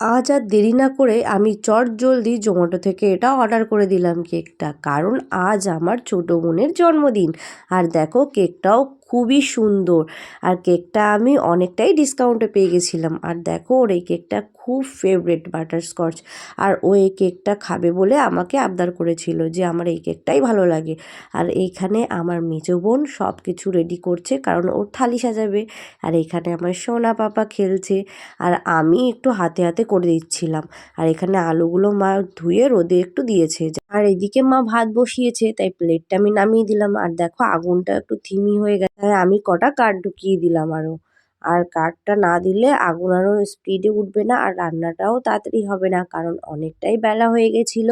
আজ আর দেরি না করে আমি চট জলদি জোম্যাটো থেকে এটা অর্ডার করে দিলাম কেকটা, কারণ আজ আমার ছোটো বোনের জন্মদিন। আর দেখো, কেকটাও খুবই সুন্দর। আর কেকটা আমি অনেকটাই ডিসকাউন্টে পেয়ে গেছিলাম। আর দেখো, ওর এই কেকটা খুব ফেভারেট বাটারস্কচ আর ও এই কেকটা খাবে বলে আমাকে আবদার করেছিল যে আমার এই কেকটাই ভালো লাগে। আর এইখানে আমার মেজো বোন সব কিছু রেডি করছে, কারণ ওর থালি সাজাবে। আর এখানে আমার সোনা পাপা খেলছে। আর আমি একটু হাতে হাতে করে দিচ্ছিলাম। আর এখানে আলুগুলো মা ধুয়ে রোদে একটু দিয়েছে। আর এদিকে মা ভাত বসিয়েছে, তাই প্লেটটা আমি নামিয়ে দিলাম। আর দেখো, আগুনটা একটু থিমি হয়ে গেছে। তাই আমি কটা কাঠ ঢুকিয়ে দিলাম আরও আর কাঠটা না দিলে আগুন আরও স্পিডে উঠবে না আর রান্নাটাও তাড়াতাড়ি হবে না, কারণ অনেকটাই বেলা হয়ে গেছিল।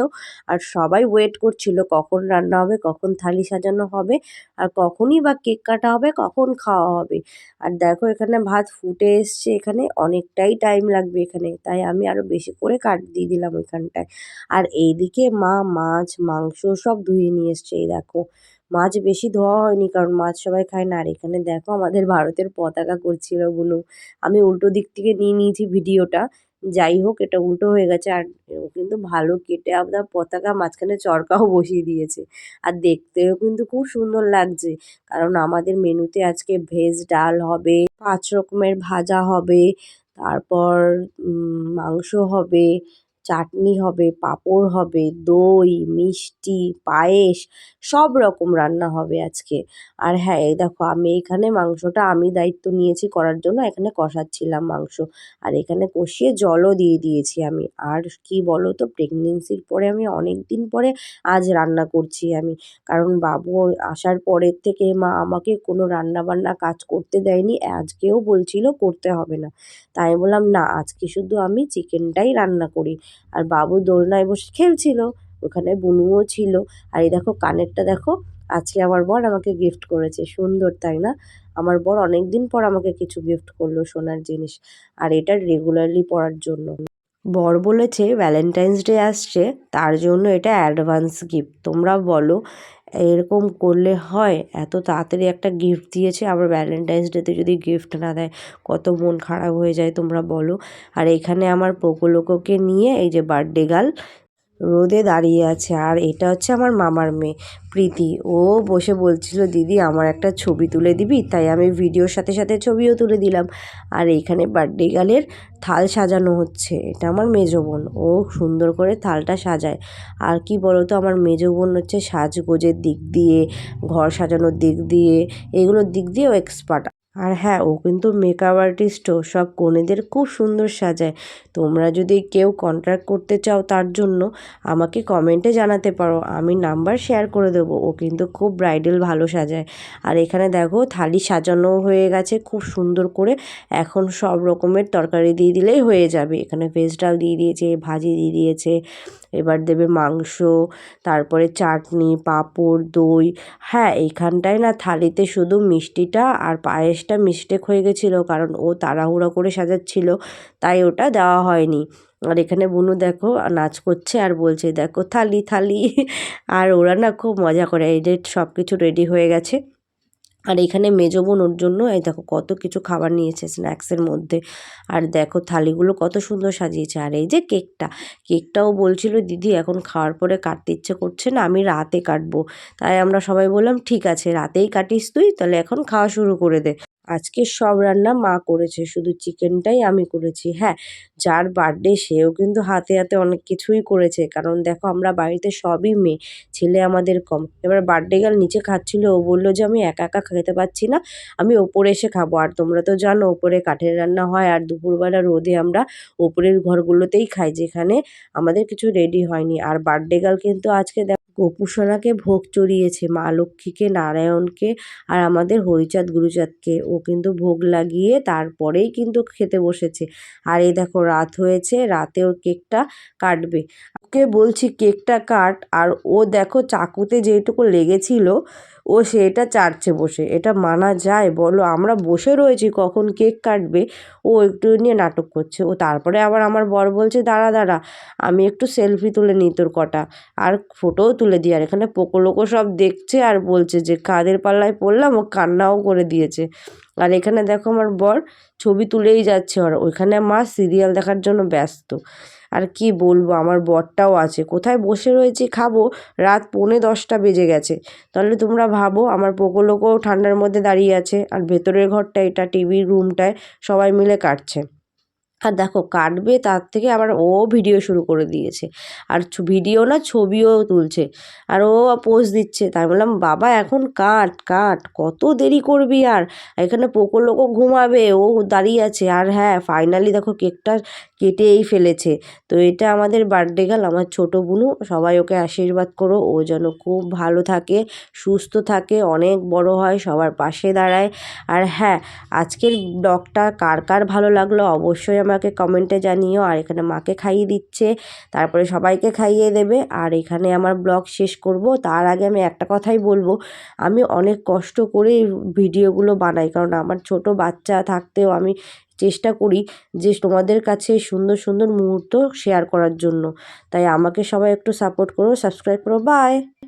আর সবাই ওয়েট করছিল কখন রান্না হবে, কখন থালি সাজানো হবে, আর কখনই বা কেক কাটা হবে, কখন খাওয়া হবে। আর দেখো এখানে ভাত ফুটে এসছে, এখানে অনেকটাই টাইম লাগবে এখানে, তাই আমি আরও বেশি করে কাট দিয়ে দিলাম ওইখানটায় আর এইদিকে মা, মাছ, মাংস সব ধুয়ে নিয়ে এসছে, এই দেখো। মাছ বেশি ধোয়া হয়নি, কারণ মাছ সবাই খায় না। আর এখানে দেখো আমাদের ভারতের পতাকা করছিল বুনু। আমি উল্টো দিক থেকে নিয়ে নিয়েছি ভিডিওটা। যাই হোক, এটা উল্টো হয়ে গেছে। আর কিন্তু ভালো কেটে আপনার পতাকা মাঝখানে চরকাও বসিয়ে দিয়েছে। আর দেখতেও কিন্তু খুব সুন্দর লাগছে। কারণ আমাদের মেনুতে আজকে ভেজ ডাল হবে, পাঁচ রকমের ভাজা হবে, তারপর মাংস হবে চাটনি হবে, পাঁপড় হবে, দই, মিষ্টি, পায়েস, সব রকম রান্না হবে আজকে। আর হ্যাঁ এই দেখো, আমি এখানে মাংসটা আমি দায়িত্ব নিয়েছি করার জন্য, এখানে কষাচ্ছিলাম মাংস। আর এখানে কষিয়ে জলও দিয়ে দিয়েছি আমি। আর কি বলো তো প্রেগনেন্সির পরে আমি অনেক দিন পরে আজ রান্না করছি আমি। কারণ বাবু আসার পরের থেকে মা আমাকে কোনো রান্না বান্না কাজ করতে দেয়নি, আজকেও বলছিল করতে হবে না। তাই বললাম, না, আজকে শুধু আমি চিকেনটাই রান্না করি। আর বাবু দোলনায় বসে খেলছিল, ওখানে বুনুও ছিল। আর এই দেখো কানেরটা দেখো, আজকে আমার বর আমাকে গিফট করেছে, সুন্দর, তাই না? আমার বর অনেক দিন পর আমাকে কিছু গিফট করল সোনার জিনিস, আর এটা রেগুলারলি পরার জন্য। বর বলেছে ভ্যালেন্টাইন্স ডে আসছে, তার জন্য এটা অ্যাডভান্স গিফট তোমরা বলো এরকম করলে হয়, এত তাড়াতাড়ি একটা গিফট দিয়েছে, আবার ভ্যালেন্টাইন্স ডেতে যদি গিফট না দেয়, কত মন খারাপ হয়ে যায় তোমরা বলো। আর এখানে আমার পোকোলোকোকে নিয়ে এই যে বার্থডে গার্ল রোদে দাঁড়িয়ে আছে। আর এটা হচ্ছে আমার মামার মেয়ে, প্রীতি। ও বসে বলছিল, দিদি, আমার একটা ছবি তুলে দিবি? তাই আমি ভিডিওর সাথে সাথে ছবিও তুলে দিলাম। আর এইখানে বার্থডে গার্লের থাল সাজানো হচ্ছে। এটা আমার মেজো বোন। ও সুন্দর করে থালটা সাজায়। আর কি বলতো, আমার মেজো বোন হচ্ছে সাজগোজের দিক দিয়ে, ঘর সাজানোর দিক দিয়ে, এগুলোর দিক দিয়েও এক্সপার্ট আর হ্যাঁ ও কিন্তু মেকআপ আর্টিস্টও সব কনেদের খুব সুন্দর সাজায়। তোমরা যদি কেউ কন্ট্রাক্ট করতে চাও তার জন্য, আমাকে কমেন্টে জানাতে পারো, আমি নাম্বার শেয়ার করে দেবো। ও কিন্তু খুব ব্রাইডাল ভালো সাজায়। আর এখানে দেখো, থালি সাজানো হয়ে গেছে খুব সুন্দর করে। এখন সব রকমের তরকারি দিয়ে দিলেই হয়ে যাবে। এখানে ভেজ ডাল দিয়ে দিয়েছে, ভাজি দিয়ে দিয়েছে। এবার দেবে মাংস, তারপরে চাটনি, পাঁপড়, দই। হ্যাঁ এইখানটায় না থালিতে শুধু মিষ্টিটা আর পায়েসটা মিস্টেক হয়ে গেছিল কারণ ও তাড়াহুড়ো করে সাজাচ্ছিল, তাই ওটা দেওয়া হয়নি। আর এখানে বুনু দেখো নাচ করছে আর বলছে, দেখো থালি থালি। আর ওরা না খুব মজা করে, এই যে সব কিছু রেডি হয়ে গেছে। আর এখানে মেজো বোন ওর জন্য, এই দেখো কত কিছু খাবার নিয়েছে স্ন্যাক্সের মধ্যে। আর দেখো থালিগুলো কত সুন্দর সাজিয়েছে। আর এই যে কেকটা, কেকটাও বলছিল, দিদি, এখন খাওয়ার পরে কাটতে ইচ্ছে করছে না, আমি রাতে কাটবো। তাই আমরা সবাই বললাম, ঠিক আছে, রাতেই কাটিস তুই, তাহলে এখন খাওয়া শুরু করে দে। আজকে সব রান্না মা করেছে, শুধু চিকেনটাই আমি করেছি। হ্যাঁ যার বার্থডে সেও কিন্তু হাতে হাতে অনেক কিছুই করেছে। কারণ দেখো, আমরা বাড়িতে সবই মেয়ে, ছেলে আমাদের কম। এবার বার্থডে গার্ল নিচে খাচ্ছিল, ও বলল যে, আমি একা একা খেতে পাচ্ছি না, আমি ওপরে এসে খাব। আর তোমরা তো জানো, ওপরে কাঠের রান্না হয়, আর দুপুরবেলা রোদে আমরা ওপরের ঘরগুলোতেই খাই, যেখানে আমাদের কিছু রেডি হয়নি। আর বার্থডে গার্ল কিন্তু আজকে গোপুসোনাকে ভোগ চড়িয়েছে, মা লক্ষ্মীকে, নারায়ণকে আর আমাদের হরিচাঁদ গুরুচাঁদকে। ও কিন্তু ভোগ লাগিয়ে তারপরেই কিন্তু খেতে বসেছে। আর এই দেখো, রাত হয়েছে, রাতে ওর কেকটা কাটবে। ওকে বলছি, কেকটা কাট। আর ও দেখো, চাকুতে যেটুকু লেগেছিল ও সেটা চাটছে বসে। এটা মানা যায়, বলো। আমরা বসে রয়েছি, কখন কেক কাটবে? ও একটু নিয়ে নাটক করছে। ও তারপরে আবার আমার বর বলছে, দাঁড়া দাঁড়া, আমি একটু সেলফি তুলে নিই তোর কটা। আর ফটোও তুলে দিই। আর এখানে পোকো লোকো সব দেখছে আর বলছে যে, কাদের পাল্লায় পড়লাম, ও কান্নাও করে দিয়েছে। আর এখানে দেখো আমার বর, ছবি তুলেই যাচ্ছে আর ওইখানে মা সিরিয়াল দেখার জন্য ব্যস্ত। আর কি বলব, আমার বরটাও আছে। কোথায় বসে রয়েছি খাব? রাত পৌনে দশটা বেজে গেছে। তাহলে তোমরা ভাবো, আমার পোকো লোকও ঠান্ডার মধ্যে দাঁড়িয়ে আছে, আর ভেতরের ঘরটা, এটা টিভির রুমটায় সবাই মিলে কাটছে। আর দেখো কাটবে তার থেকে আবার ও ভিডিও শুরু করে দিয়েছে। আর ভিডিও না ছবিও তুলছে। আর ও পোজ দিচ্ছে। তাই বললাম, বাবা, এখন কাট কাট, কত দেরি করবি আর? এখানে পোকো লোকও ঘুমাবে, ও দাঁড়িয়ে আছে। আর হ্যাঁ ফাইনালি দেখো কেকটা কেটেই ফেলেছে। তো এটা আমাদের বার্থডে গেল আমার ছোটো বুনু। সবাই ওকে আশীর্বাদ করো। ও যেন খুব ভালো থাকে, সুস্থ থাকে, অনেক বড় হয়, সবার পাশে দাঁড়ায়। আর হ্যাঁ আজকের ব্লগটা কার কার ভালো লাগল? অবশ্যই আমাকে কমেন্টে জানিও, আর এখানে মাকে খাইয়ে দিচ্ছে, তারপরে সবাইকে খাইয়ে দেবে, আর এখানে আমার ব্লগ শেষ করব। তার আগে আমি একটা কথাই বলব, আমি অনেক কষ্ট করে ভিডিওগুলো বানাই, কারণ আমার ছোট বাচ্চা থাকতেও আমি চেষ্টা করি যে তোমাদের কাছে সুন্দর সুন্দর মুহূর্ত শেয়ার করার জন্য। তাই আমাকে সবাই একটু সাপোর্ট করো সাবস্ক্রাইব করো বাই